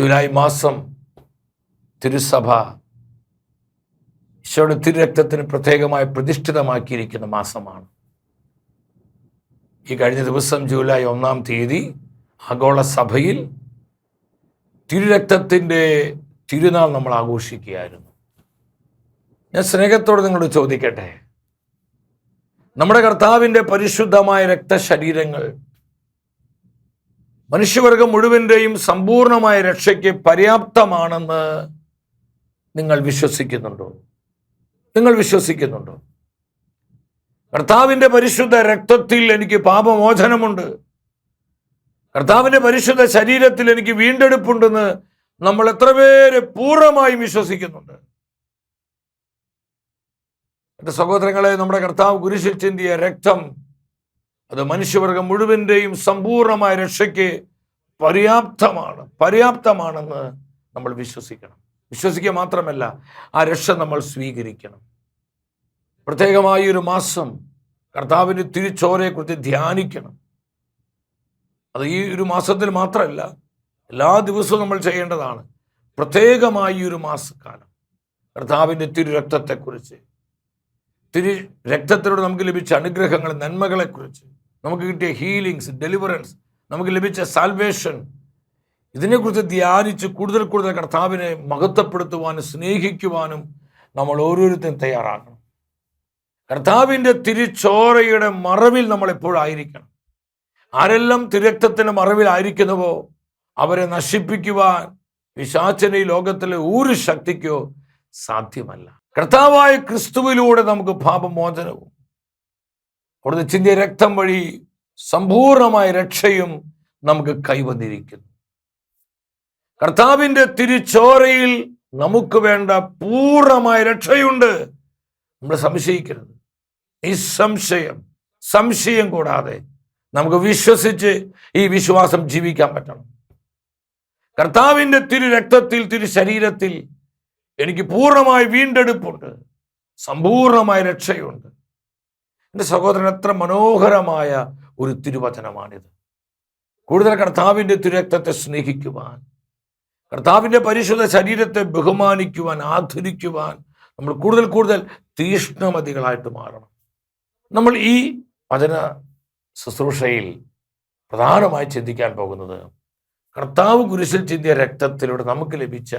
July മാസം തിരുസഭ ഈശോയുടെ തിരുരക്തത്തിന് പ്രത്യേകമായി പ്രതിഷ്ഠിതമാക്കിയിരിക്കുന്ന മാസമാണ്. ഈ കഴിഞ്ഞ ദിവസം ജൂലൈ ഒന്നാം തീയതി ആഗോള സഭയിൽ തിരുരക്തത്തിന്റെ തിരുനാൾ നമ്മൾ ആഘോഷിക്കുകയായിരുന്നു. ഞാൻ സ്നേഹത്തോട് നിങ്ങളോട് ചോദിക്കട്ടെ? നമ്മുടെ കർത്താവിന്റെ പരിശുദ്ധമായ രക്തശരീരങ്ങൾ മനുഷ്യവർഗം മുഴുവന്റെയും സമ്പൂർണമായ രക്ഷയ്ക്ക് പര്യാപ്തമാണെന്ന് നിങ്ങൾ വിശ്വസിക്കുന്നുണ്ടോ? നിങ്ങൾ വിശ്വസിക്കുന്നുണ്ടോ? കർത്താവിന്റെ പരിശുദ്ധ രക്തത്തിൽ എനിക്ക് പാപമോചനമുണ്ട്. കർത്താവിന്റെ പരിശുദ്ധ ശരീരത്തിൽ എനിക്ക് വീണ്ടെടുപ്പുണ്ടെന്ന് നമ്മൾ എത്ര പേര് പൂർണമായും വിശ്വസിക്കുന്നുണ്ട്. എന്റെ സഹോദരങ്ങളെ നമ്മുടെ കർത്താവ് കുരിശിൽ രക്തം അത് മനുഷ്യവർഗം മുഴുവന്റെയും സമ്പൂർണമായ രക്ഷയ്ക്ക് പര്യാപ്തമാണ് പര്യാപ്തമാണെന്ന് നമ്മൾ വിശ്വസിക്കണം. വിശ്വസിക്കുക മാത്രമല്ല ആ രക്ഷ നമ്മൾ സ്വീകരിക്കണം. പ്രത്യേകമായി ഒരു മാസം കർത്താവിന്റെ തിരിച്ചോരയെക്കുറിച്ച് ധ്യാനിക്കണം. അത് ഈ ഒരു മാസത്തിൽ മാത്രമല്ല എല്ലാ ദിവസവും നമ്മൾ ചെയ്യേണ്ടതാണ്. പ്രത്യേകമായി ഒരു മാസക്കാലം കർത്താവിന്റെ തിരു രക്തത്തെക്കുറിച്ച് തിരു രക്തത്തിലൂടെ നമുക്ക് ലഭിച്ച അനുഗ്രഹങ്ങൾ നന്മകളെക്കുറിച്ച്. നമുക്ക് കിട്ടിയ ഹീലിങ്സ് ഡെലിവറൻസ് നമുക്ക് ലഭിച്ച സാൽവേഷൻ ഇതിനെക്കുറിച്ച് ധ്യാനിച്ച് കൂടുതൽ കൂടുതൽ കർത്താവിനെ മഹത്വപ്പെടുത്തുവാനും സ്നേഹിക്കുവാനും നമ്മൾ ഓരോരുത്തരും തയ്യാറാകണം. കർത്താവിന്റെ തിരിച്ചോരയുടെ മറവിൽ നമ്മൾ എപ്പോഴായിരിക്കണം ആരെല്ലാം തിരക്തത്തിന്റെ മറവിലായിരിക്കുന്നുവോ അവരെ നശിപ്പിക്കുവാൻ വിശാചന ഈ ലോകത്തിലെ ഒരു ശക്തിക്കോ സാധ്യമല്ല. കർത്താവായ ക്രിസ്തുവിലൂടെ നമുക്ക് പാപമോചനവും അവിടുന്ന് ചിന്തിയ രക്തം വഴി സമ്പൂർണമായ രക്ഷയും നമുക്ക് കൈവന്നിരിക്കുന്നു. കർത്താവിന്റെ തിരിച്ചോരയിൽ നമുക്ക് വേണ്ട പൂർണമായ രക്ഷയുണ്ട്. നമ്മൾ സംശയിക്കരുത്. നിസ്സംശയം സംശയം കൂടാതെ നമുക്ക് വിശ്വസിച്ച് ഈ വിശ്വാസം ജീവിക്കാൻ പറ്റണം. കർത്താവിന്റെ തിരു രക്തത്തിൽ തിരു ശരീരത്തിൽ എനിക്ക് പൂർണമായി വീണ്ടെടുപ്പുണ്ട്. സമ്പൂർണമായ രക്ഷയുണ്ട്. എന്റെ സഹോദരൻ എത്ര മനോഹരമായ ഒരു തിരുവചനമാണിത്. കൂടുതൽ കർത്താവിന്റെ തിരക്തത്തെ സ്നേഹിക്കുവാൻ കർത്താവിന്റെ പരിശുദ്ധ ശരീരത്തെ ബഹുമാനിക്കുവാൻ ആദരിക്കുവാൻ നമ്മൾ കൂടുതൽ കൂടുതൽ തീഷ്ണമതികളായിട്ട് മാറണം. നമ്മൾ ഈ വചന ശുശ്രൂഷയിൽ പ്രധാനമായി ചിന്തിക്കാൻ പോകുന്നത് കർത്താവ് കുരിശിൽ ചിന്തിയ രക്തത്തിലൂടെ നമുക്ക് ലഭിച്ച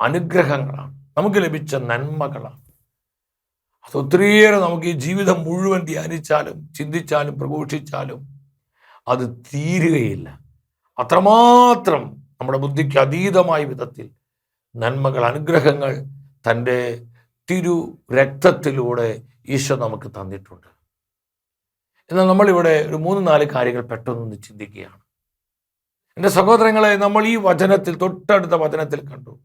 അനുഗ്രഹങ്ങളാണ്. നമുക്ക് ലഭിച്ച നന്മകളാണ്. അത് ഒത്തിരിയേറെ നമുക്ക് ഈ ജീവിതം മുഴുവൻ ധ്യാനിച്ചാലും ചിന്തിച്ചാലും പ്രഘോഷിച്ചാലും അത് തീരുകയില്ല. അത്രമാത്രം നമ്മുടെ ബുദ്ധിക്ക് അതീതമായ വിധത്തിൽ നന്മകൾ അനുഗ്രഹങ്ങൾ തന്റെ തിരു രക്തത്തിലൂടെ ഈശോ നമുക്ക് തന്നിട്ടുണ്ട്. എന്നാൽ നമ്മളിവിടെ ഒരു മൂന്ന് നാല് കാര്യങ്ങൾ പെട്ടെന്ന് ചിന്തിക്കുകയാണ്. എന്റെ സഹോദരങ്ങളെ നമ്മൾ ഈ വചനത്തിൽ തൊട്ടടുത്ത വചനത്തിൽ കണ്ടു.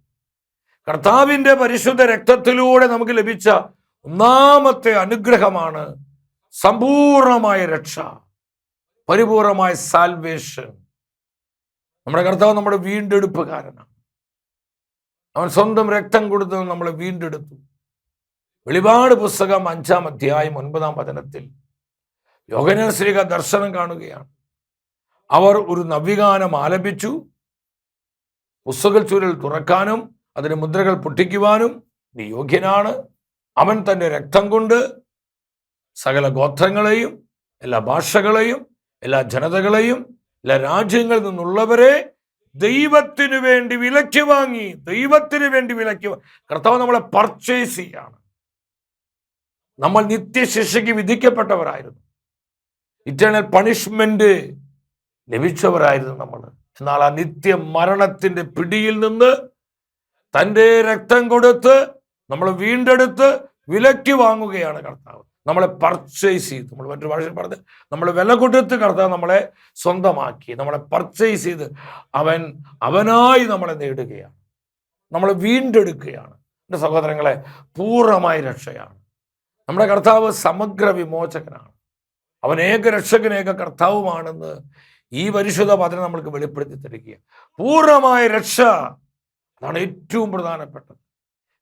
കർത്താവിന്റെ പരിശുദ്ധ രക്തത്തിലൂടെ നമുക്ക് ലഭിച്ച ഒന്നാമത്തെ അനുഗ്രഹമാണ് സമ്പൂർണമായ രക്ഷ പരിപൂർണമായ സാൽവേഷൻ നമ്മുടെ കർത്താവ് നമ്മുടെ വീണ്ടെടുപ്പുകാരനാണ് അവൻ സ്വന്തം രക്തം കൊടുത്ത് നമ്മളെ വീണ്ടെടുത്തു. വെളിപാട് പുസ്തകം അഞ്ചാം അധ്യായം ഒൻപതാം വചനത്തിൽ യോഗന ശ്രീക ദർശനം കാണുകയാണ്. അവർ ഒരു നവ്യഗാനം ആലപിച്ചു. പുസ്തക ചൂരൽ തുറക്കാനും അതിന് മുദ്രകൾ പൊട്ടിക്കുവാനും നീ യോഗ്യനാണ്. അവൻ തന്റെ രക്തം കൊണ്ട് സകല ഗോത്രങ്ങളെയും എല്ലാ ഭാഷകളെയും എല്ലാ ജനതകളെയും എല്ലാ രാജ്യങ്ങളിൽ നിന്നുള്ളവരെ ദൈവത്തിനു വേണ്ടി വിലയ്ക്ക് വാങ്ങി ദൈവത്തിന് വേണ്ടി വിലയ്ക്ക് കർത്താവ് നമ്മളെ പർച്ചേസ് ചെയ്യാണ്. നമ്മൾ നിത്യശിക്ഷയ്ക്ക് വിധിക്കപ്പെട്ടവരായിരുന്നു. ഇറ്റേണൽ പണിഷ്മെന്റ് ലഭിച്ചവരായിരുന്നു നമ്മൾ. എന്നാൽ ആ നിത്യ മരണത്തിന്റെ പിടിയിൽ നിന്ന് തന്റെ രക്തം കൊടുത്ത് നമ്മൾ വീണ്ടെടുത്ത് വിലയ്ക്ക് വാങ്ങുകയാണ് കർത്താവ്. നമ്മളെ പർച്ചേസ് ചെയ്ത്. നമ്മൾ മറ്റൊരു ഭാഷയിൽ പറഞ്ഞ് നമ്മൾ വില കൊടുത്ത് കർത്താവ് നമ്മളെ സ്വന്തമാക്കി. നമ്മളെ പർച്ചേസ് ചെയ്ത് അവൻ അവനായി നമ്മളെ നേടുകയാണ്. നമ്മൾ വീണ്ടെടുക്കുകയാണ്. എന്റെ സഹോദരങ്ങളെ പൂർണമായ രക്ഷയാണ്. നമ്മുടെ കർത്താവ് സമഗ്ര വിമോചകനാണ്. അവൻ ഏക രക്ഷകൻ ഏക കർത്താവുമാണെന്ന് ഈ പരിശുദ്ധ വചനം നമ്മൾക്ക് വെളിപ്പെടുത്തി തരിക പൂർണമായ രക്ഷ അതാണ് ഏറ്റവും പ്രധാനപ്പെട്ടത്.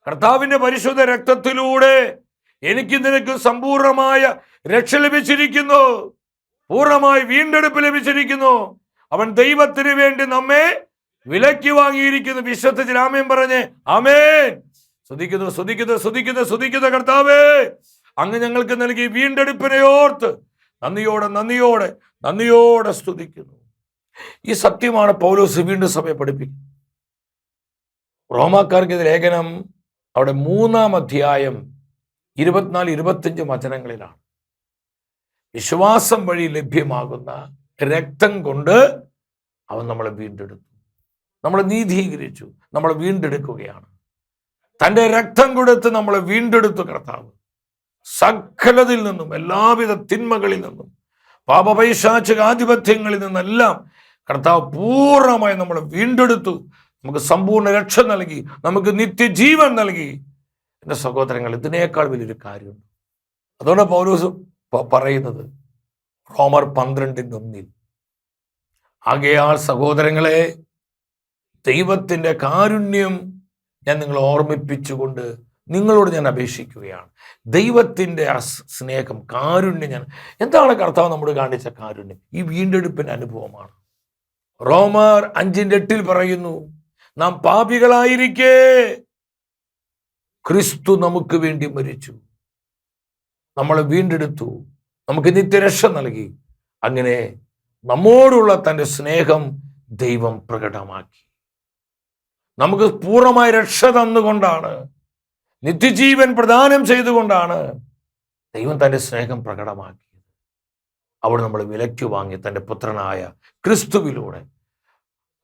കർത്താവിന്റെ പരിശുദ്ധ രക്തത്തിലൂടെ എനിക്ക് നിനക്ക് സമ്പൂർണമായ രക്ഷ ലഭിച്ചിരിക്കുന്നു. പൂർണമായി വീണ്ടെടുപ്പ് ലഭിച്ചിരിക്കുന്നു. അവൻ ദൈവത്തിന് വേണ്ടി നമ്മെ വിലക്കി വാങ്ങിയിരിക്കുന്നു. വിശ്വസിച്ച് രാമൻ പറഞ്ഞ് ആമേൻ. ശ്രദ്ധിക്കുന്നു ശ്രദ്ധിക്കുന്നു ശ്രദ്ധിക്കുന്നു ശ്രദ്ധിക്കുന്ന കർത്താവേ. അങ്ങ് ഞങ്ങൾക്ക് നൽകി വീണ്ടെടുപ്പിനെ ഓർത്ത് നന്ദിയോടെ നന്ദിയോടെ നന്ദിയോടെ സ്തുതിക്കുന്നു. ഈ സത്യമാണ് പൗലോസ് വീണ്ടും സഭയെ പഠിപ്പിക്കുന്നത് റോമാക്കാർക്ക് ലേഖനം അവിടെ മൂന്നാം അധ്യായം ഇരുപത്തിനാല് ഇരുപത്തിയഞ്ച് വചനങ്ങളിലാണ്. വിശ്വാസം വഴി ലഭ്യമാകുന്ന രക്തം കൊണ്ട് അവൻ നമ്മളെ വീണ്ടെടുത്തു. നമ്മളെ നീതീകരിച്ചു. നമ്മളെ വീണ്ടെടുക്കുകയാണ്. തന്റെ രക്തം കൊടുത്ത് നമ്മളെ വീണ്ടെടുത്തു കർത്താവ്. സകലതിൽ നിന്നും എല്ലാവിധ തിന്മകളിൽ നിന്നും പാപപൈശാചക ആധിപത്യങ്ങളിൽ നിന്നെല്ലാം കർത്താവ് പൂർണമായി നമ്മളെ വീണ്ടെടുത്തു. നമുക്ക് സമ്പൂർണ രക്ഷ നൽകി നമുക്ക് നിത്യജീവൻ നൽകി. എന്റെ സഹോദരങ്ങൾ ഇതിനേക്കാൾ വലിയൊരു കാര്യമുണ്ട്. അതുകൊണ്ട് പൗലോസ് പ- പറയുന്നത് റോമർ പന്ത്രണ്ടിന്റെ ഒന്നിൽ ആകെയാൾ സഹോദരങ്ങളെ ദൈവത്തിന്റെ കാരുണ്യം ഞാൻ നിങ്ങളെ ഓർമ്മിപ്പിച്ചുകൊണ്ട് നിങ്ങളോട് ഞാൻ അപേക്ഷിക്കുകയാണ്. ദൈവത്തിന്റെ ആ സ്നേഹം കാരുണ്യം ഞാൻ എന്താണ് കർത്താവ് നമ്മോട് കാണിച്ച കാരുണ്യം? ഈ വീണ്ടെടുപ്പിന്റെ അനുഭവമാണ്. റോമർ അഞ്ചിന്റെ എട്ടിൽ പറയുന്നു നാം പാപികളായിരിക്കേ. ക്രിസ്തു നമുക്ക് വേണ്ടി മരിച്ചു. നമ്മളെ വീണ്ടെടുത്തു. നമുക്ക് നിത്യരക്ഷ നൽകി. അങ്ങനെ നമ്മോടുള്ള തന്റെ സ്നേഹം ദൈവം പ്രകടമാക്കി. നമുക്ക് പൂർണമായ രക്ഷ തന്നുകൊണ്ടാണ് നിത്യജീവൻ പ്രദാനം ചെയ്തുകൊണ്ടാണ് ദൈവം തന്റെ സ്നേഹം പ്രകടമാക്കിയത്. അവിടെ നമ്മൾ വിലയ്ക്ക് വാങ്ങി തന്റെ പുത്രനായ ക്രിസ്തുവിലൂടെ.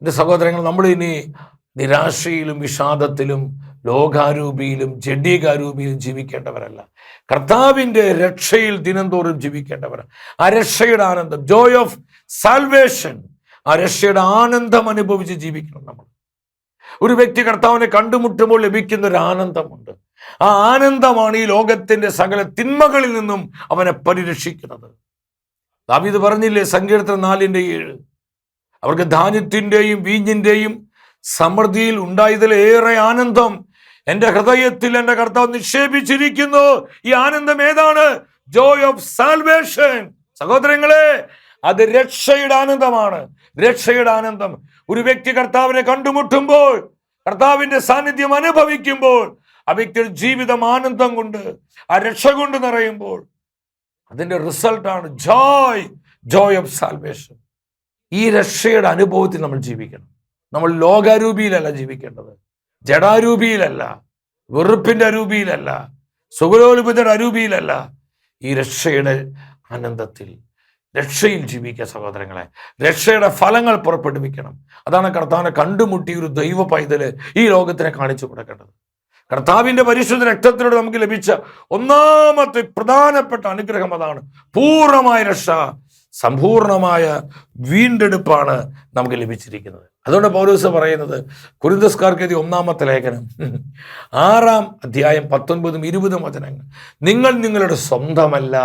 എന്റെ സഹോദരങ്ങൾ നമ്മൾ ഇനി നിരാശയിലും വിഷാദത്തിലും ലോകാരൂപിയിലും ജഡീകാരൂപിയിലും ജീവിക്കേണ്ടവരല്ല. കർത്താവിന്റെ രക്ഷയിൽ ദിനംതോറും ജീവിക്കേണ്ടവരാണ് ആ രക്ഷയുടെ ആനന്ദം ജോയ് ഓഫ് സാൽവേഷൻ ആ രക്ഷയുടെ ആനന്ദം അനുഭവിച്ച് ജീവിക്കണം നമ്മൾ. ഒരു വ്യക്തി കർത്താവിനെ കണ്ടുമുട്ടുമ്പോൾ ലഭിക്കുന്ന ഒരു ആനന്ദമുണ്ട് ആ ആനന്ദമാണ് ഈ ലോകത്തിന്റെ സകല തിന്മകളിൽ നിന്നും അവനെ പരിരക്ഷിക്കുന്നത്. ദാവീദ് പറഞ്ഞില്ലേ സങ്കീർത്തനം നാലിന്റെ ഏഴ്? അവർക്ക് ധാന്യത്തിന്റെയും വീഞ്ഞിന്റെയും സമൃദ്ധിയിൽ ഉണ്ടായതിലേറെ ആനന്ദം. എന്റെ ഹൃദയത്തിൽ എന്റെ കർത്താവ് നിക്ഷേപിച്ചിരിക്കുന്നു. ഈ ആനന്ദം ഏതാണ്? ജോയ് ഓഫ് സാൽവേഷൻ സഹോദരങ്ങളെ അത് രക്ഷയുടെ ആനന്ദമാണ്. രക്ഷയുടെ ആനന്ദം. ഒരു വ്യക്തി കർത്താവിനെ കണ്ടുമുട്ടുമ്പോൾ കർത്താവിന്റെ സാന്നിധ്യം അനുഭവിക്കുമ്പോൾ ആ വ്യക്തിയുടെ ജീവിതം ആനന്ദം കൊണ്ട് ആ രക്ഷ കൊണ്ട് നിറയുമ്പോൾ അതിന്റെ റിസൾട്ടാണ് ജോയ് ജോയ് ഓഫ് സാൽവേഷൻ ഈ രക്ഷയുടെ അനുഭവത്തിൽ നമ്മൾ ജീവിക്കണം. നമ്മൾ ലോകാരൂപിയിലല്ല ജീവിക്കേണ്ടത്. ജഡാരൂപിയിലല്ല വെറുപ്പിന്റെ അരൂപിയിലല്ല സുഗലോലുപിതയുടെ അരൂപിയിലല്ല ഈ രക്ഷയുടെ ആനന്ദത്തിൽ രക്ഷയിൽ ജീവിക്കുക സഹോദരങ്ങളെ. രക്ഷയുടെ ഫലങ്ങൾ പുറപ്പെടുവിക്കണം. അതാണ് കർത്താവിനെ കണ്ടുമുട്ടി ഒരു ദൈവ പൈതൽ ഈ ലോകത്തിനെ കാണിച്ചു കൊടുക്കേണ്ടത്. കർത്താവിന്റെ പരിശുദ്ധ രക്തത്തിലൂടെ നമുക്ക് ലഭിച്ച ഒന്നാമത്തെ പ്രധാനപ്പെട്ട അനുഗ്രഹം അതാണ് പൂർണമായ രക്ഷ സമ്പൂർണമായ വീണ്ടെടുപ്പാണ് നമുക്ക് ലഭിച്ചിരിക്കുന്നത്. അതുകൊണ്ട് പൗലോസ് പറയുന്നത് കുരുന്തസ്കാർക്ക് ഒന്നാമത്തെ ലേഖനം. ആറാം അധ്യായം പത്തൊൻപതും ഇരുപതും വചനങ്ങൾ. നിങ്ങൾ നിങ്ങളുടെ സ്വന്തമല്ല.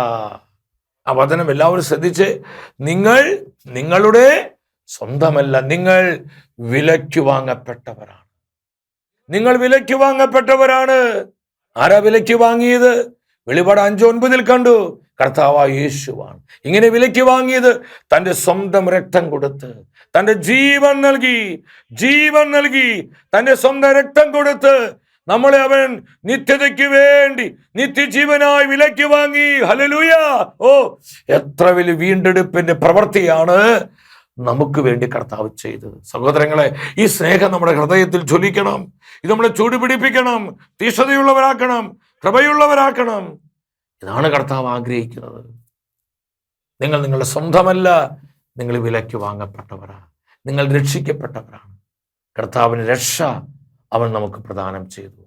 ആ വചനം എല്ലാവരും ശ്രദ്ധിച്ച് നിങ്ങൾ നിങ്ങളുടെ സ്വന്തമല്ല. നിങ്ങൾ വിലയ്ക്ക് വാങ്ങപ്പെട്ടവരാണ്. നിങ്ങൾ വിലയ്ക്ക് വാങ്ങപ്പെട്ടവരാണ്. ആരാ വിലയ്ക്ക് വാങ്ങിയത്? വെളിപാട് അഞ്ചൊൻപതിൽ കണ്ടു. കർത്താവ് യേശുവാണ്. ഇങ്ങനെ വിലയ്ക്ക് വാങ്ങിയത് തന്റെ സ്വന്തം രക്തം കൊടുത്ത് തന്റെ ജീവൻ നൽകി ജീവൻ നൽകി തന്റെ സ്വന്തം രക്തം കൊടുത്ത് നമ്മളെ അവൻ നിത്യതയ്ക്ക് വേണ്ടി നിത്യജീവനായി വിലയ്ക്ക് വാങ്ങി. ഹലലൂയ ഓ എത്ര വലിയ വീണ്ടെടുപ്പിന്റെ പ്രവൃത്തിയാണ് നമുക്ക് വേണ്ടി കർത്താവ് ചെയ്തത്. സഹോദരങ്ങളെ ഈ സ്നേഹം നമ്മുടെ ഹൃദയത്തിൽ ജ്വലിക്കണം. ഇത് നമ്മളെ ചൂടുപിടിപ്പിക്കണം. തീഷ്ണതയുള്ളവരാക്കണം കൃപയുള്ളവരാക്കണം. ഇതാണ് കർത്താവ് ആഗ്രഹിക്കുന്നത്. നിങ്ങൾ നിങ്ങളുടെ സ്വന്തമല്ല നിങ്ങൾ വിലയ്ക്ക് വാങ്ങപ്പെട്ടവരാണ് നിങ്ങൾ രക്ഷിക്കപ്പെട്ടവരാണ്. കർത്താവിന് രക്ഷ അവൻ നമുക്ക് പ്രദാനം ചെയ്തു.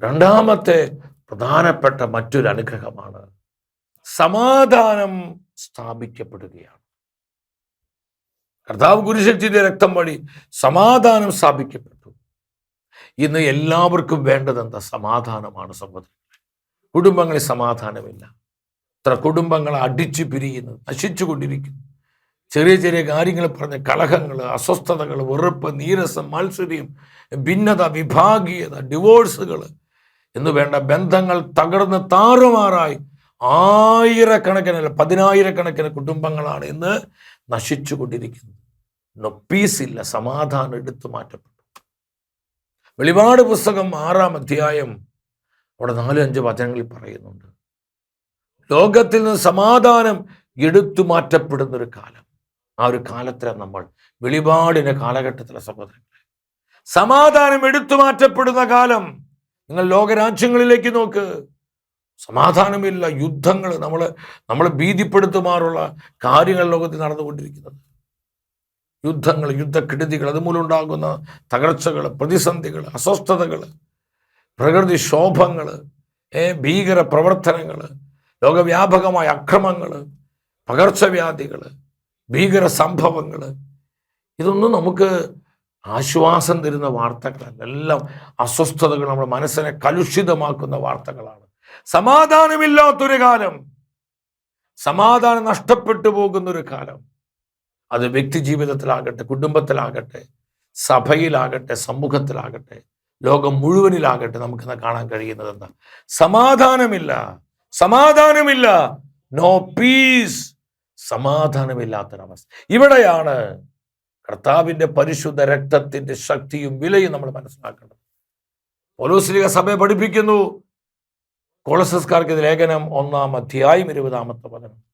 രണ്ടാമത്തെ പ്രധാനപ്പെട്ട മറ്റൊരു അനുഗ്രഹമാണ് സമാധാനം സ്ഥാപിക്കപ്പെടുകയാണ്. കർത്താവ് കുരിശിന്റെ രക്തം വഴി സമാധാനം സ്ഥാപിക്കപ്പെട്ടു. ഇന്ന് എല്ലാവർക്കും വേണ്ടത് എന്താ? സമാധാനമാണ് സഹോദരൻ. കുടുംബങ്ങളിൽ സമാധാനമില്ല. ഇത്ര കുടുംബങ്ങൾ അടിച്ചു പിരിയുന്നു നശിച്ചുകൊണ്ടിരിക്കുന്നു ചെറിയ ചെറിയ കാര്യങ്ങൾ പറഞ്ഞ് കലഹങ്ങൾ അസ്വസ്ഥതകൾ വെറുപ്പ് നീരസം മത്സര്യം ഭിന്നത വിഭാഗീയത ഡിവോഴ്സുകൾ എന്ന് വേണ്ട ബന്ധങ്ങൾ തകർന്ന് താറുമാറായി ആയിരക്കണക്കിന് പതിനായിരക്കണക്കിന് കുടുംബങ്ങളാണ് ഇന്ന് നശിച്ചുകൊണ്ടിരിക്കുന്നത്. പീസ് ഇല്ല സമാധാനം എടുത്തു മാറ്റപ്പെട്ടു. വെളിപാട് പുസ്തകം ആറാം അധ്യായം അവിടെ നാലും അഞ്ച് വചനങ്ങളിൽ പറയുന്നുണ്ട്. ലോകത്തിൽ നിന്ന് സമാധാനം എടുത്തു മാറ്റപ്പെടുന്നൊരു കാലം. ആ ഒരു കാലത്തിലാണ് നമ്മൾ വെളിപാടിന്റെ കാലഘട്ടത്തിലെ സഹോദരങ്ങളെ. സമാധാനം എടുത്തു മാറ്റപ്പെടുന്ന കാലം. നിങ്ങൾ ലോകരാജ്യങ്ങളിലേക്ക് നോക്ക്. സമാധാനമില്ല യുദ്ധങ്ങൾ നമ്മൾ നമ്മളെ ഭീതിപ്പെടുത്തുമാറുള്ള കാര്യങ്ങൾ ലോകത്തിൽ നടന്നുകൊണ്ടിരിക്കുന്നത്. യുദ്ധങ്ങൾ യുദ്ധക്കെടുതികൾ അതുമൂലം ഉണ്ടാകുന്ന തകർച്ചകൾ പ്രതിസന്ധികൾ അസ്വസ്ഥതകൾ പ്രകൃതി ക്ഷോഭങ്ങൾ ഭീകര പ്രവർത്തനങ്ങൾ ലോകവ്യാപകമായ അക്രമങ്ങൾ പകർച്ചവ്യാധികൾ ഭീകര സംഭവങ്ങൾ ഇതൊന്നും നമുക്ക് ആശ്വാസം തരുന്ന വാർത്തകളല്ല. എല്ലാം അസ്വസ്ഥതകൾ നമ്മുടെ മനസ്സിനെ കലുഷിതമാക്കുന്ന വാർത്തകളാണ്. സമാധാനമില്ലാത്തൊരു കാലം. സമാധാനം നഷ്ടപ്പെട്ടു പോകുന്ന ഒരു കാലം. അത് വ്യക്തി ജീവിതത്തിലാകട്ടെ കുടുംബത്തിലാകട്ടെ സഭയിലാകട്ടെ സമൂഹത്തിലാകട്ടെ ലോകം മുഴുവനിലാകട്ടെ നമുക്കിന്ന് കാണാൻ കഴിയുന്നത് എന്താ സമാധാനമില്ല. സമാധാനമില്ല. നോ പീസ് സമാധാനമില്ലാത്തൊരവസ്ഥ. ഇവിടെയാണ് കർത്താവിന്റെ പരിശുദ്ധ രക്തത്തിന്റെ ശക്തിയും വിലയും നമ്മൾ മനസ്സിലാക്കേണ്ടത്. പോലോസ്ലിക സഭയെ പഠിപ്പിക്കുന്നു. കോളസസ്കാർക്ക് ലേഖനം ഒന്നാം അധ്യായം ഇരുപതാമത്തെ വചനം.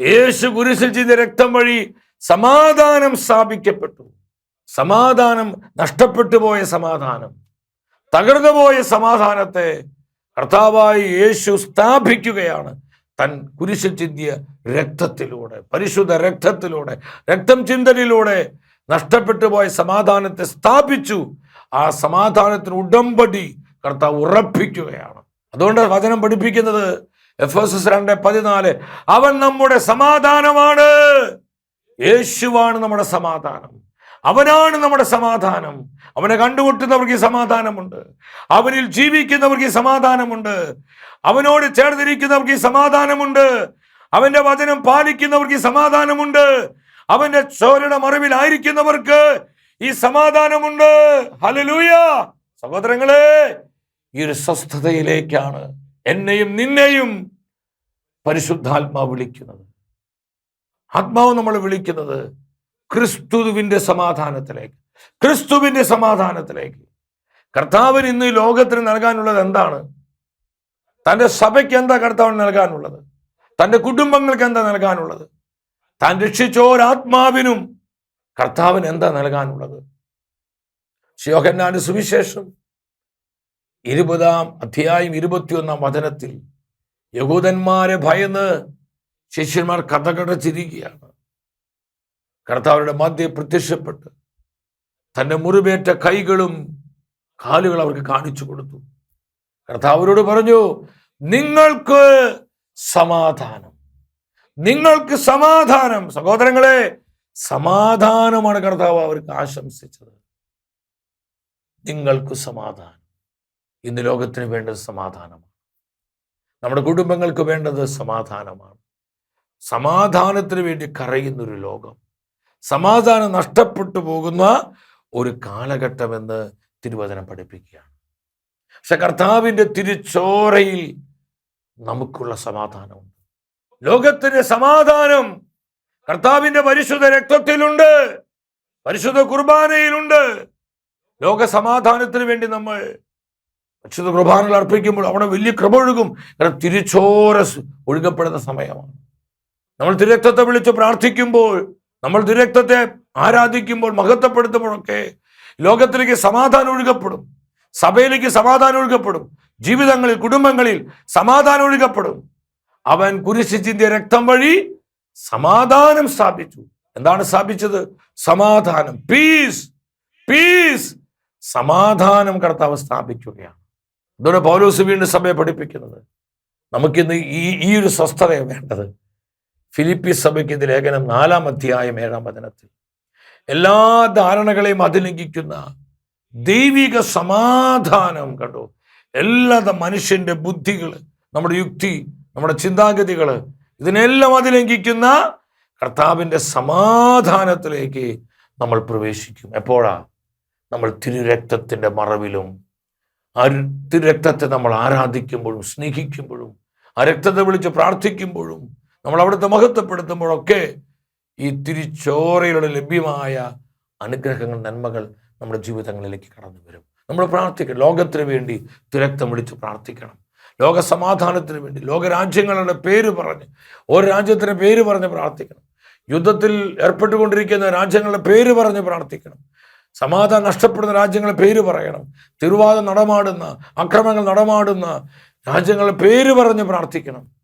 യേശു കുരിശിൽ ചെയ്ത രക്തം വഴി സമാധാനം സ്ഥാപിക്കപ്പെട്ടു. സമാധാനം നഷ്ടപ്പെട്ടു പോയ സമാധാനം. തകർന്നു പോയ സമാധാനത്തെ കർത്താവായി യേശു സ്ഥാപിക്കുകയാണ്. തൻ കുരിശിൽ ചിന്തിയ രക്തത്തിലൂടെ പരിശുദ്ധ രക്തത്തിലൂടെ രക്തം ചിന്തലിലൂടെ നഷ്ടപ്പെട്ടു പോയ സമാധാനത്തെ സ്ഥാപിച്ചു. ആ സമാധാനത്തിന് ഉടമ്പടി കർത്താവ് ഉറപ്പിക്കുകയാണ്. അതുകൊണ്ട് വചനം പഠിപ്പിക്കുന്നത് എഫ് എസ് എസ് രണ്ട് പതിനാല് അവൻ നമ്മുടെ സമാധാനമാണ്. യേശുവാണ് നമ്മുടെ സമാധാനം. അവനാണ് നമ്മുടെ സമാധാനം. അവനെ കണ്ടുമുട്ടുന്നവർക്ക് സമാധാനമുണ്ട്. അവനിൽ ജീവിക്കുന്നവർക്ക് സമാധാനമുണ്ട്. അവനോട് ചേർന്നിരിക്കുന്നവർക്ക് സമാധാനമുണ്ട്. അവന്റെ വചനം പാലിക്കുന്നവർക്ക് സമാധാനമുണ്ട്. അവന്റെ ചോരയുടെ മറിവിലായിരിക്കുന്നവർക്ക് ഈ സമാധാനമുണ്ട്. ഹലലൂയ സഹോദരങ്ങളെ ഈ ഒരു സ്വസ്ഥതയിലേക്കാണ് എന്നെയും നിന്നെയും പരിശുദ്ധാത്മാവ് വിളിക്കുന്നത്. ആത്മാവ് നമ്മൾ വിളിക്കുന്നത്. ക്രിസ്തുവിന്റെ സമാധാനത്തിലേക്ക്. ക്രിസ്തുവിന്റെ സമാധാനത്തിലേക്ക്. കർത്താവിന് ഇന്ന് ലോകത്തിന് നൽകാനുള്ളത് എന്താണ്? തന്റെ സഭയ്ക്ക് എന്താ കർത്താവിന് നൽകാനുള്ളത്? തന്റെ കുടുംബങ്ങൾക്ക് എന്താ നൽകാനുള്ളത്? താൻ രക്ഷിച്ചോരാത്മാവിനും കർത്താവിന് എന്താ നൽകാനുള്ളത്? ശിവഹന്നാന് സുവിശേഷം ഇരുപതാം അധ്യായം ഇരുപത്തിയൊന്നാം വചനത്തിൽ യഹൂദന്മാരെ ഭയന്ന് ശിഷ്യന്മാർ കഥകടച്ചിരിക്കുകയാണ്. കർത്താവരുടെ മധ്യ പ്രത്യക്ഷപ്പെട്ട് തന്റെ മുറിവേറ്റ കൈകളും കാലുകൾ അവർക്ക് കാണിച്ചു കൊടുത്തു. കർത്താവരോട് പറഞ്ഞു നിങ്ങൾക്ക് സമാധാനം. നിങ്ങൾക്ക് സമാധാനം. സഹോദരങ്ങളെ സമാധാനമാണ് കർത്താവ് അവർക്ക് ആശംസിച്ചത്. നിങ്ങൾക്ക് സമാധാനം. ഇന്ന് ലോകത്തിന് വേണ്ടത് സമാധാനമാണ്. നമ്മുടെ കുടുംബങ്ങൾക്ക് വേണ്ടത് സമാധാനമാണ്. സമാധാനത്തിന് വേണ്ടി കരയുന്നൊരു ലോകം. സമാധാനം നഷ്ടപ്പെട്ടു പോകുന്ന ഒരു കാലഘട്ടമെന്ന് തിരുവചനം പഠിപ്പിക്കുകയാണ്. പക്ഷെ കർത്താവിന്റെ തിരിച്ചോരയിൽ നമുക്കുള്ള സമാധാനമുണ്ട്. ലോകത്തിന്റെ സമാധാനം കർത്താവിന്റെ പരിശുദ്ധ രക്തത്തിലുണ്ട്. പരിശുദ്ധ കുർബാനയിലുണ്ട്. ലോക സമാധാനത്തിന് വേണ്ടി നമ്മൾ പരിശുദ്ധ കുർബാനകൾ അർപ്പിക്കുമ്പോൾ അവിടെ വലിയ ക്രമ ഒഴുകും കാരണം തിരിച്ചോര ഒഴുകപ്പെടുന്ന സമയമാണ്. നമ്മൾ തിരക്തത്തെ വിളിച്ച് പ്രാർത്ഥിക്കുമ്പോൾ നമ്മൾ ദുരക്തത്തെ ആരാധിക്കുമ്പോൾ മഹത്വപ്പെടുത്തുമ്പോഴൊക്കെ ലോകത്തിലേക്ക് സമാധാനം ഒഴുകപ്പെടും. സഭയിലേക്ക് സമാധാനം ഒഴുകപ്പെടും. ജീവിതങ്ങളിൽ കുടുംബങ്ങളിൽ സമാധാനം ഒഴുകപ്പെടും. അവൻ കുരിശി ചിന്തിയ രക്തം വഴി സമാധാനം സ്ഥാപിച്ചു. എന്താണ് സ്ഥാപിച്ചത്? സമാധാനം. പീസ് പീസ് സമാധാനം കർത്താവ് സ്ഥാപിക്കുകയാണ്. ഇതോടെ പൗലോസ് വീണ്ടും സഭയെ പഠിപ്പിക്കുന്നത്. നമുക്കിന്ന് ഈ ഈ ഒരു സ്വസ്ഥതയാണ് വേണ്ടത്. ഫിലിപ്പി സഭയ്ക്ക് ലേഖനം നാലാം അധ്യായം ഏഴാം വചനത്തിൽ. എല്ലാ ധാരണകളെയും അതിലംഘിക്കുന്ന ദൈവിക സമാധാനം കണ്ടു? എല്ലാ മനുഷ്യന്റെ ബുദ്ധികൾ നമ്മുടെ യുക്തി നമ്മുടെ ചിന്താഗതികൾ ഇതിനെല്ലാം അതിലംഘിക്കുന്ന കർത്താവിന്റെ സമാധാനത്തിലേക്ക് നമ്മൾ പ്രവേശിക്കും. എപ്പോഴാ? നമ്മൾ തിരുരക്തത്തിന്റെ മറവിലും ആ തിരുരക്തത്തെ നമ്മൾ ആരാധിക്കുമ്പോഴും സ്നേഹിക്കുമ്പോഴും ആ രക്തത്തെ വിളിച്ച് പ്രാർത്ഥിക്കുമ്പോഴും നമ്മൾ അവിടുത്തെ മഹത്വപ്പെടുത്തുമ്പോഴൊക്കെ ഈ തിരിച്ചോറയിലൂടെ ലഭ്യമായ അനുഗ്രഹങ്ങൾ നന്മകൾ നമ്മുടെ ജീവിതങ്ങളിലേക്ക് കടന്നു വരും. നമ്മൾ പ്രാർത്ഥിക്കണം. ലോകത്തിന് വേണ്ടി തിരക്തം വിളിച്ച് പ്രാർത്ഥിക്കണം. ലോക സമാധാനത്തിന് വേണ്ടി ലോകരാജ്യങ്ങളുടെ പേര് പറഞ്ഞ് ഓരോ രാജ്യത്തിന്റെ പേര് പറഞ്ഞ് പ്രാർത്ഥിക്കണം. യുദ്ധത്തിൽ ഏർപ്പെട്ടുകൊണ്ടിരിക്കുന്ന രാജ്യങ്ങളുടെ പേര് പറഞ്ഞ് പ്രാർത്ഥിക്കണം. സമാധാനം നഷ്ടപ്പെടുന്ന രാജ്യങ്ങളുടെ പേര് പറയണം. തിരുവാദം നടമാടുന്ന അക്രമങ്ങൾ നടമാടുന്ന രാജ്യങ്ങളുടെ പേര് പറഞ്ഞ് പ്രാർത്ഥിക്കണം.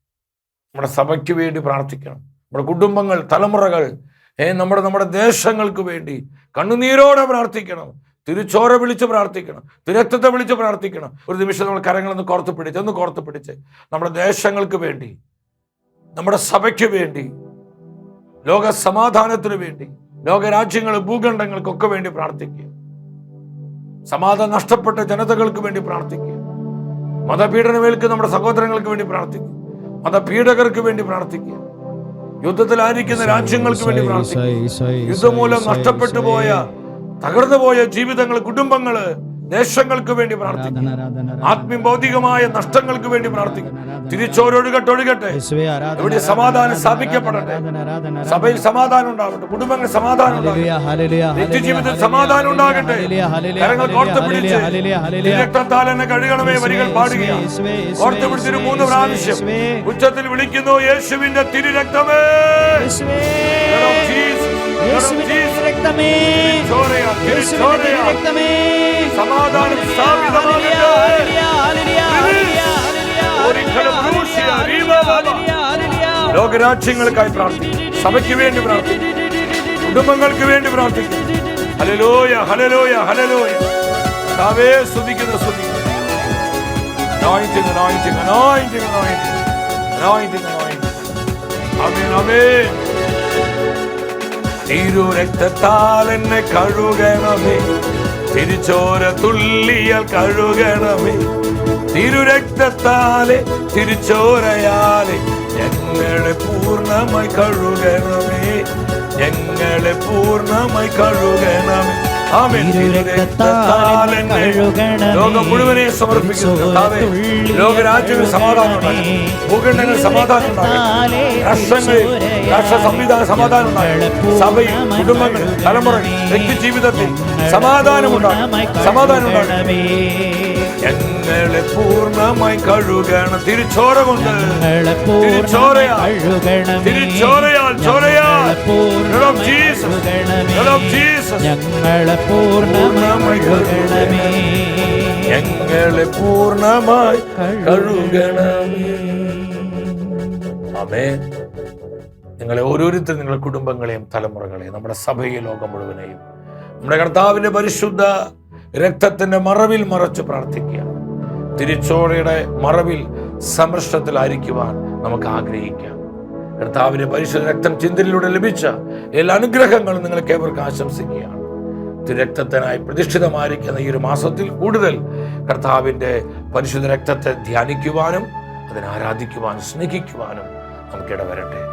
നമ്മുടെ സഭയ്ക്ക് വേണ്ടി പ്രാർത്ഥിക്കണം. നമ്മുടെ കുടുംബങ്ങൾ തലമുറകൾ ഏ നമ്മുടെ നമ്മുടെ ദേശങ്ങൾക്ക് വേണ്ടി കണ്ണുനീരോടെ പ്രാർത്ഥിക്കണം. തിരുച്ചോര വിളിച്ച് പ്രാർത്ഥിക്കണം. തിരക്തത്തെ വിളിച്ച് പ്രാർത്ഥിക്കണം. ഒരു നിമിഷം നമ്മൾ കരങ്ങളൊന്ന് കോർത്ത് പിടിച്ച് ഒന്ന് കോർത്ത് പിടിച്ച്. നമ്മുടെ ദേശങ്ങൾക്ക് വേണ്ടി നമ്മുടെ സഭയ്ക്ക് വേണ്ടി ലോക സമാധാനത്തിന് വേണ്ടി ലോകരാജ്യങ്ങൾ ഭൂഖണ്ഡങ്ങൾക്കൊക്കെ വേണ്ടി പ്രാർത്ഥിക്കുക. സമാധാനം നഷ്ടപ്പെട്ട ജനതകൾക്ക് വേണ്ടി പ്രാർത്ഥിക്കുക. മതപീഡനമേൽക്ക് നമ്മുടെ സഹോദരങ്ങൾക്ക് വേണ്ടി പ്രാർത്ഥിക്കുക. മതപീഡകർക്ക് വേണ്ടി പ്രാർത്ഥിക്കുക. യുദ്ധത്തിലായിരിക്കുന്ന രാജ്യങ്ങൾക്ക് വേണ്ടി പ്രാർത്ഥിക്കുക. യുദ്ധം മൂലം നഷ്ടപ്പെട്ടു പോയ തകർന്നു പോയ ജീവിതങ്ങൾ കുടുംബങ്ങൾ ദേശങ്ങൾക്ക് വേണ്ടി പ്രാർത്ഥിക്കും. ആത്മീയ ഭൗതികമായ നഷ്ടങ്ങൾക്ക് വേണ്ടി പ്രാർത്ഥിക്കും. തിരിച്ചോരൊഴുകട്ടെ ഒഴുകട്ടെ. ഇവിടെ സമാധാനം സ്ഥാപിക്കപ്പെടട്ടെ. സഭയിൽ സമാധാനം ഉണ്ടാകട്ടെ. കുടുംബങ്ങൾ സമാധാനം നിത്യജീവിതത്തിൽ സമാധാനം ഉണ്ടാകട്ടെ. കരങ്ങൾ കോർത്ത് പിടിച്ച് രക്തത്താൽ എന്നെ കഴുകണമേ വരികൾ പാടുകയാണ്. കോർത്ത് പിടിച്ചൊരു മൂന്ന് പ്രാവശ്യം. ഉച്ചത്തിൽ വിളിക്കുന്നു യേശുവിന്റെ തിരുരക്തമേ. Of Jesus. തിരിച്ചോരയാ, തിരിച്ചോരയാ. സമാധാനം. ലോകരാജ്യങ്ങൾക്കായി പ്രാർത്ഥിക്കും സഭയ്ക്ക് വേണ്ടി പ്രാർത്ഥിക്കും കുടുംബങ്ങൾക്ക് വേണ്ടി പ്രാർത്ഥിക്കും ഹലലോയ ഹലലോയ ഹലലോയ കർത്താവേ സ്തുതിക്കുന്നു സ്തുതിക്കുന്നു. Anointing, anointing, anointing, anointing. Anointing, anointing. Amen, amen. തിരു രക്തത്താൽ എന്നെ കഴുകണമേ തിരിച്ചോര തുള്ളിയാൽ കഴുകണമേ തിരു രക്തത്താലെ തിരിച്ചോരയാലെ ഞങ്ങളെ പൂർണമായി കഴുകണമേ ഞങ്ങളെ പൂർണമായി കഴുകണമേ. തിരുരക്തത്താൽ ലോകം മുഴുവനെ സമർപ്പിക്കുന്നു. കർത്താവേ. സമാധാനം ഭൂഖണ്ഡങ്ങളിൽ സമാധാനം രാഷ്ട്രങ്ങളിൽ രാഷ്ട്ര സംവിധാന സമാധാനം സഭയിൽ കുടുംബങ്ങളിൽ തലമുറ വ്യക്തി ജീവിതത്തിൽ സമാധാനം ഉണ്ടാകട്ടെ. സമാധാനം ഉണ്ടാകട്ടെ. ഞങ്ങളെ പൂർണമായി കഴുകണം. തിരിച്ചോര കൊണ്ട് തിരിച്ചോരയാൽ. ചോരയാൽ. ഞങ്ങളെ പൂർണമായി കഴുകണമേ. ഞങ്ങളെ പൂർണമായി കഴുകണമേ. അമേ നിങ്ങളെ ഓരോരുത്തരും നിങ്ങളുടെ കുടുംബങ്ങളെയും തലമുറകളെയും നമ്മുടെ സഭയെ ലോകം മുഴുവനെയും. നമ്മുടെ കർത്താവിന്റെ പരിശുദ്ധ രക്തത്തിന്റെ മറവിൽ മറച്ച് പ്രാർത്ഥിക്കുക. തിരിച്ചോളയുടെ മറവിൽ സംരക്ഷണത്തിലായിരിക്കുവാൻ നമുക്ക് ആഗ്രഹിക്കാം. കർത്താവിന്റെ പരിശുദ്ധ രക്തം ചിന്തയിലൂടെ ലഭിച്ച എല്ലാ അനുഗ്രഹങ്ങളും നിങ്ങൾക്ക് ഏവർക്ക് ആശംസിക്കുകയാണ്. രക്തത്തിനായി പ്രതിഷ്ഠിതമായിരിക്കുന്ന ഈ ഒരു മാസത്തിൽ കൂടുതൽ കർത്താവിന്റെ പരിശുദ്ധ രക്തത്തെ ധ്യാനിക്കുവാനും അതിനെ ആരാധിക്കുവാനും സ്നേഹിക്കുവാനും നമുക്കിടവരട്ടെ